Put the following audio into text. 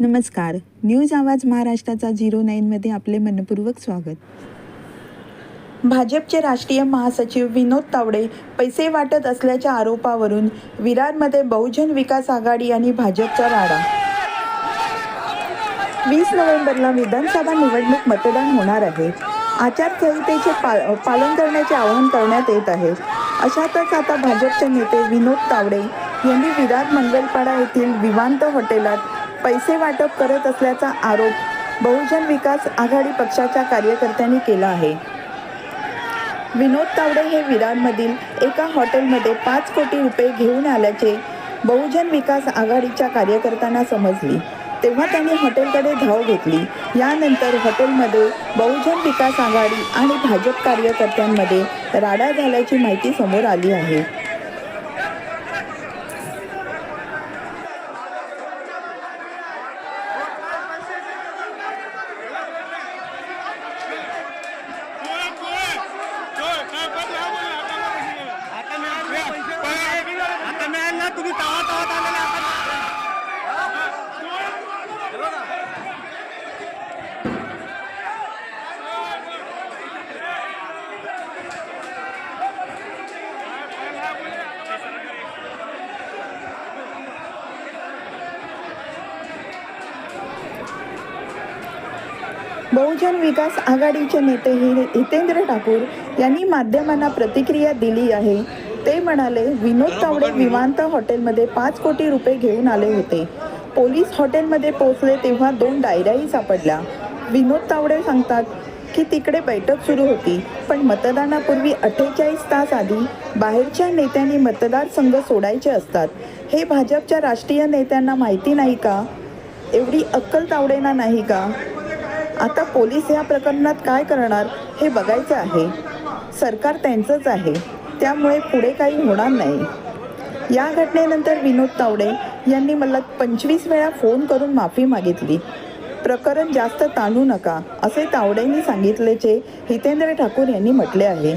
नमस्कार. न्यूज आवाज महाराष्ट्राचा झिरो नाईनमध्ये आपले मनपूर्वक स्वागत. भाजपचे राष्ट्रीय महासचिव विनोद तावडे पैसे वाटत असल्याच्या आरोपावरून विरारमध्ये बहुजन विकास आघाडी आणि भाजपचा राडा. वीस नोव्हेंबरला विधानसभा निवडणूक मतदान होणार आहे. आचारसंहितेचे पा पालन करण्याचे आवाहन करण्यात येत आहे. अशातच आता भाजपचे नेते विनोद तावडे यांनी विरार मंगलपाडा येथील विवांत हॉटेलात पैसे वाटप करत असल्याचा आरोप बहुजन विकास आघाडी पक्षाच्या कार्यकर्त्यांनी केला आहे. विनोद तावडे हे विरारमधील एका हॉटेलमध्ये पाच कोटी रुपये घेऊन आल्याचे बहुजन विकास आघाडीच्या कार्यकर्त्यांना समजली. तेव्हा त्यांनी हॉटेलकडे धाव घेतली. यानंतर हॉटेलमध्ये बहुजन विकास आघाडी आणि भाजप कार्यकर्त्यांमध्ये राडा झाल्याची माहिती समोर आली आहे. बहुजन विकास आघाडीचे नेते हि- हितेंद्र ठाकूर यांनी माध्यमांना प्रतिक्रिया दिली आहे. ते म्हणाले विनोद तावडे विमानतळ हॉटेलमध्ये पाच कोटी रुपये घेऊन आले होते. पोलीस हॉटेलमध्ये पोहोचले तेव्हा दोन डायऱ्याही सापडल्या. विनोद तावडे सांगतात की तिकडे बैठक सुरू होती पण मतदानापूर्वी अठ्ठेचाळीस तास आधी बाहेरच्या नेत्यांनी मतदारसंघ सोडायचे असतात. हे भाजपच्या राष्ट्रीय नेत्यांना माहिती नाही का? एवढी अक्कल तावडेना नाही का? आता पोलीस या प्रकरणात काय करणार हे बघायचं आहे. सरकार त्यांचंच आहे. त्यामुळे पुढे काही होणार नाही. या घटनेनंतर विनोद तावडे यांनी मला पंचवीस वेळा फोन करून माफी मागितली. प्रकरण जास्त ताणू नका असे तावडेंनी सांगितल्याचे हितेंद्र ठाकूर यांनी म्हटले आहे.